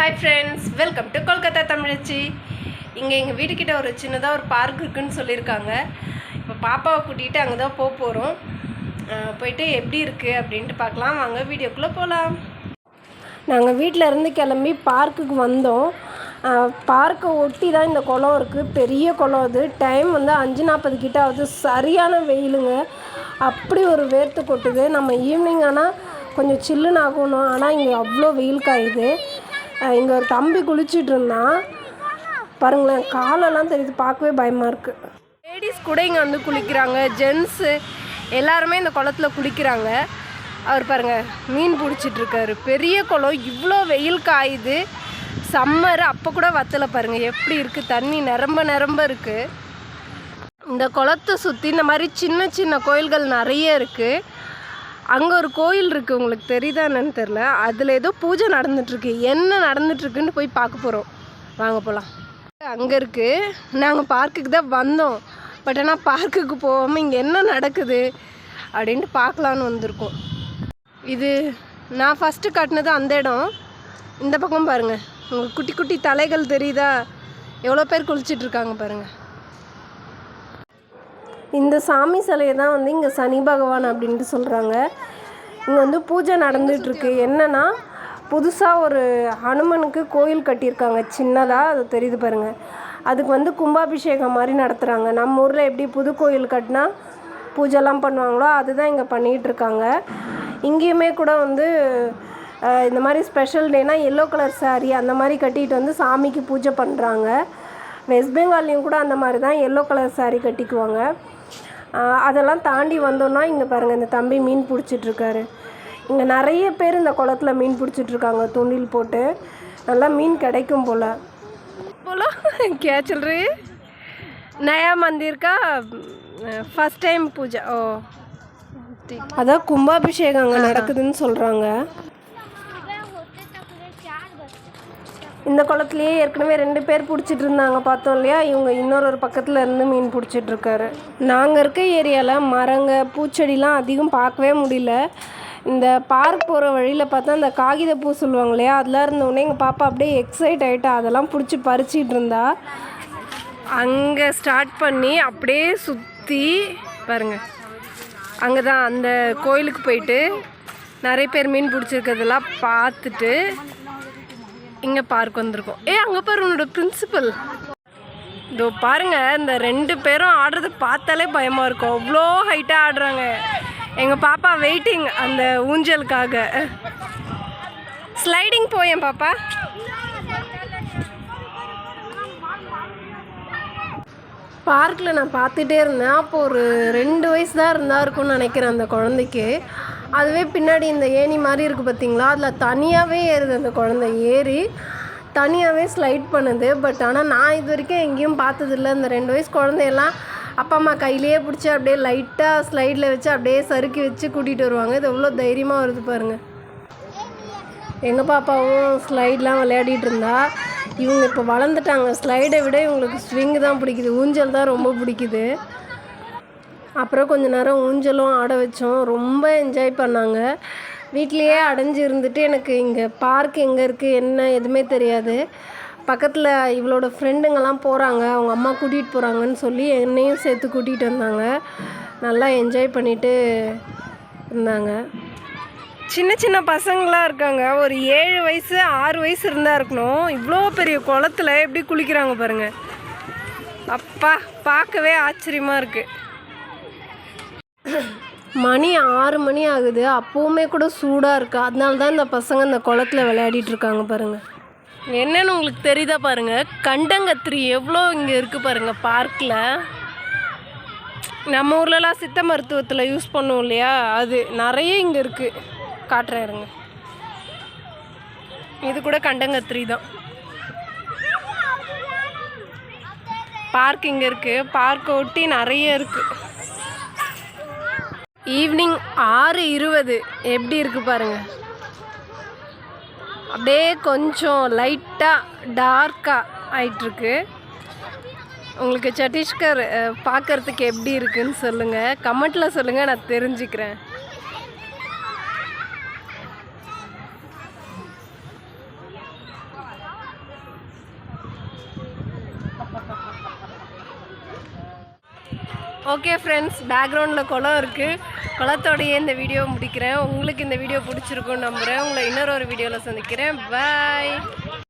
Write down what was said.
Hi friends welcome to Kolkata தமிழச்சி இங்கே எங்கள் வீட்டுக்கிட்ட ஒரு சின்னதாக ஒரு பார்க் இருக்குன்னு சொல்லியிருக்காங்க. இப்போ பாப்பாவை கூட்டிகிட்டு அங்கே தான் போக போகிறோம் போயிட்டு எப்படி இருக்குது அப்படின்ட்டு பார்க்கலாம். வாங்க வீடியோக்குள்ளே போகலாம் நாங்கள் வீட்டில் இருந்து கிளம்பி பார்க்குக்கு வந்தோம். பார்க்கை ஒட்டி தான் இந்த குளம் இருக்குது பெரிய குளம் அது. டைம் வந்து அஞ்சு நாற்பது கிட்ட ஆகுது. சரியான வெயிலுங்க. அப்படி ஒரு வேர்த்து கொட்டுது. நம்ம ஈவினிங் ஆனால் கொஞ்சம் சில்லுன்னு ஆகணும். ஆனால் இங்கே அவ்வளோ வெயில் காயுது. இங்கே ஒரு தம்பி குளிச்சுட்டு இருந்தான். பாருங்களேன் காலெல்லாம் தெரியுது பார்க்கவே பயமாக இருக்குது லேடிஸ் கூட இங்கே வந்து குளிக்கிறாங்க ஜென்ஸு எல்லாருமே இந்த குளத்துல குளிக்கிறாங்க. அவர் பாருங்க மீன் பிடிச்சிட்ருக்காரு. பெரிய குளம் இவ்வளோ வெயில் காயுது. சம்மர் அப்போ கூட வத்தலை பாருங்கள் எப்படி இருக்குது தண்ணி நிரம்ப நிரம்ப இருக்குது இந்த குளத்தை சுற்றி இந்த மாதிரி சின்ன சின்ன கோயில்கள் நிறைய இருக்குது அங்கே ஒரு கோயில் இருக்குது உங்களுக்கு தெரியுதா என்னன்னு தெரில அதில் ஏதோ பூஜை நடந்துட்டுருக்கு. என்ன நடந்துட்டுருக்குன்னு போய் பார்க்க போகிறோம் வாங்க போகலாம் அங்கே இருக்குது நாங்கள் பார்க்குக்கு தான் வந்தோம். பட் ஆனால் பார்க்குக்கு போகாமல் இங்கே என்ன நடக்குது அப்படின்ட்டு பார்க்கலான்னு வந்திருக்கோம். இது நான் ஃபஸ்ட்டு காட்டினது அந்த இடம். இந்த பக்கம் பாருங்கள் உங்களுக்கு குட்டி குட்டி தலைகள் தெரியுதா? எவ்வளோ பேர் குளிச்சிட்ருக்காங்க பாருங்கள் இந்த சாமி சிலையை தான் வந்து இங்கே சனி பகவான் அப்படின்ட்டு சொல்கிறாங்க இங்கே வந்து பூஜை நடந்துகிட்ருக்கு என்னென்னா புதுசாக ஒரு ஹனுமனுக்கு கோயில் கட்டியிருக்காங்க. சின்னதாக அது தெரியுது பாருங்கள் அதுக்கு வந்து கும்பாபிஷேகம் மாதிரி நடத்துகிறாங்க நம்ம ஊரில் எப்படி புது கோயில் கட்டினா பூஜைலாம் பண்ணுவாங்களோ அதுதான் இங்கே பண்ணிகிட்ருக்காங்க இங்கேயுமே கூட வந்து இந்த மாதிரி ஸ்பெஷல் டேனா எல்லோ கலர் சாரீ அந்த மாதிரி கட்டிட்டு வந்து சாமிக்கு பூஜை பண்ணுறாங்க வெஸ்ட் பெங்கால்லையும் கூட அந்த மாதிரி தான் எல்லோ கலர் சாரீ கட்டிக்குவாங்க. அதெல்லாம் தாண்டி வந்தோன்னா இங்கே பாருங்கள் இந்த தம்பி மீன் பிடிச்சிட்ருக்காரு இங்கே நிறைய பேர் இந்த குளத்துல மீன் பிடிச்சிட்ருக்காங்க தூண்டில் போட்டு நல்லா மீன் கிடைக்கும் போல் போல क्या चल रही है नया मंदिर का ஃபஸ்ட் டைம் பூஜை ஓ அதான் கும்பாபிஷேகம் அங்கே நடக்குதுன்னு சொல்கிறாங்க இந்த குளத்துலேயே ஏற்கனவே ரெண்டு பேர் பிடிச்சிட்டு இருந்தாங்க பார்த்தோம் இல்லையா? இவங்க இன்னொரு ஒரு பக்கத்தில் இருந்து மீன் பிடிச்சிட்டு இருக்காரு. நாங்கள் இருக்க ஏரியாவில் மரங்க பூச்செடிலாம் அதிகம் பார்க்கவே முடியல. இந்த பார்க் போகிற வழியில் பார்த்தா அந்த காகித பூ சொல்லுவாங்க இல்லையா? அதெல்லாம் இருந்தோடனே எங்கள் பாப்பா அப்படியே எக்ஸைட் ஆகிட்டா அதெல்லாம் பிடிச்சி பறிச்சிட்டு இருந்தா. அங்கே ஸ்டார்ட் பண்ணி அப்படியே சுற்றி பாருங்க. அங்கே தான் அந்த கோயிலுக்கு போயிட்டு நிறைய பேர் மீன் பிடிச்சிருக்கிறதெல்லாம் பார்த்துட்டு இங்கே பார்க் வந்திருக்கோம். ஏ அங்கே பாரு உன்னோட பிரின்சிபல் இதோ பாருங்க இந்த ரெண்டு பேரும் ஆடுறத பார்த்தாலே பயமாக இருக்கும். அவ்வளோ ஹைட்டாக ஆடுறாங்க. எங்கள் பாப்பா வெயிட்டிங் அந்த ஊஞ்சலுக்காக. ஸ்லைடிங் போயேன் பாப்பா. பார்க்கில் நான் பார்த்துட்டே இருந்தேன். அப்போ ஒரு ரெண்டு வயசு தான் இருந்தால் இருக்கும்னு நினைக்கிறேன் அந்த குழந்தைக்கு. அதுவே பின்னாடி இந்த ஏணி மாதிரி இருக்குது பார்த்தீங்களா? அதில் தனியாகவே ஏறுது அந்த குழந்தை. ஏறி தனியாகவே ஸ்லைட் பண்ணுது. பட் ஆனால் நான் இது வரைக்கும் எங்கேயும் பார்த்ததில்ல. இந்த ரெண்டு வயசு குழந்தையெல்லாம் அப்பா அம்மா கையிலேயே பிடிச்சி அப்படியே லைட்டாக ஸ்லைடில் வச்சு அப்படியே சறுக்கி வச்சு கூட்டிகிட்டு வருவாங்க. இது எவ்வளோ தைரியமாக வருது பாருங்கள் எங்கள் பாப்பாவும் ஸ்லைட்லாம் விளையாடிட்டு இருந்தா. இவங்க இப்போ வளர்ந்துட்டாங்க. ஸ்லைடை விட இவங்களுக்கு ஸ்விங்கு தான் பிடிக்குது. ஊஞ்சல் தான் ரொம்ப பிடிக்குது. அப்புறம் கொஞ்ச நேரம் ஊஞ்சலும் ஆட வச்சோம். ரொம்ப என்ஜாய் பண்ணாங்க. வீட்லேயே அடைஞ்சு இருந்துட்டு எனக்கு இங்கே பார்க் எங்கே இருக்குது என்ன எதுவுமே தெரியாது. பக்கத்தில் இவளோட ஃப்ரெண்டுங்கெல்லாம் போகிறாங்க அவங்க அம்மா கூட்டிகிட்டு போகிறாங்கன்னு சொல்லி என்னையும் சேர்த்து கூட்டிகிட்டு வந்தாங்க. நல்லா என்ஜாய் பண்ணிட்டு இருந்தாங்க. சின்ன சின்ன பசங்களாம் இருக்காங்க. ஒரு ஏழு வயசு ஆறு வயசு இருந்தால் இருக்கணும். இவ்வளோ பெரிய குளத்துல எப்படி குளிக்கிறாங்க பாருங்கள் அப்பா பார்க்கவே ஆச்சரியமாக இருக்குது மணி ஆறு மணி ஆகுது. அப்போவுமே கூட சூடாக இருக்குது அதனால தான் இந்த பசங்க இந்த குளத்துல விளையாடிட்டு இருக்காங்க பாருங்கள் என்னன்னு உங்களுக்கு தெரியுதா பாருங்கள் கண்டங்கத்திரி எவ்வளோ இங்கே இருக்குது பாருங்கள் பார்க்கில் நம்ம ஊர்லலாம் சித்த மருத்துவத்தில் யூஸ் பண்ணுவோம் இல்லையா? அது நிறைய இங்கே இருக்குது காட்டுறேன் இருங்க. இது கூட கண்டங்கத்திரி தான். பார்க் இங்கே இருக்குது பார்க்கை ஒட்டி நிறைய இருக்குது ஈவினிங் ஆறு இருபது. எப்படி இருக்குது பாருங்க. அப்படியே கொஞ்சம் லைட்டாக டார்க்காக ஆயிட்டுருக்கு. உங்களுக்கு சட்டீஸ்கர் பார்க்குறதுக்கு பார்க்கறதுக்கு எப்படி இருக்குன்னு சொல்லுங்கள் கமெண்ட்டில் சொல்லுங்கள் நான் தெரிஞ்சுக்கிறேன். ஓகே ஃப்ரெண்ட்ஸ் பேக்ரவுண்டில் குளம் இருக்குது குளத்தோடையே இந்த வீடியோ முடிக்கிறேன். உங்களுக்கு இந்த வீடியோ பிடிச்சிருக்குன்னு நம்புகிறேன் உங்களை இன்னொரு ஒரு வீடியோவில் சந்திக்கிறேன். பாய்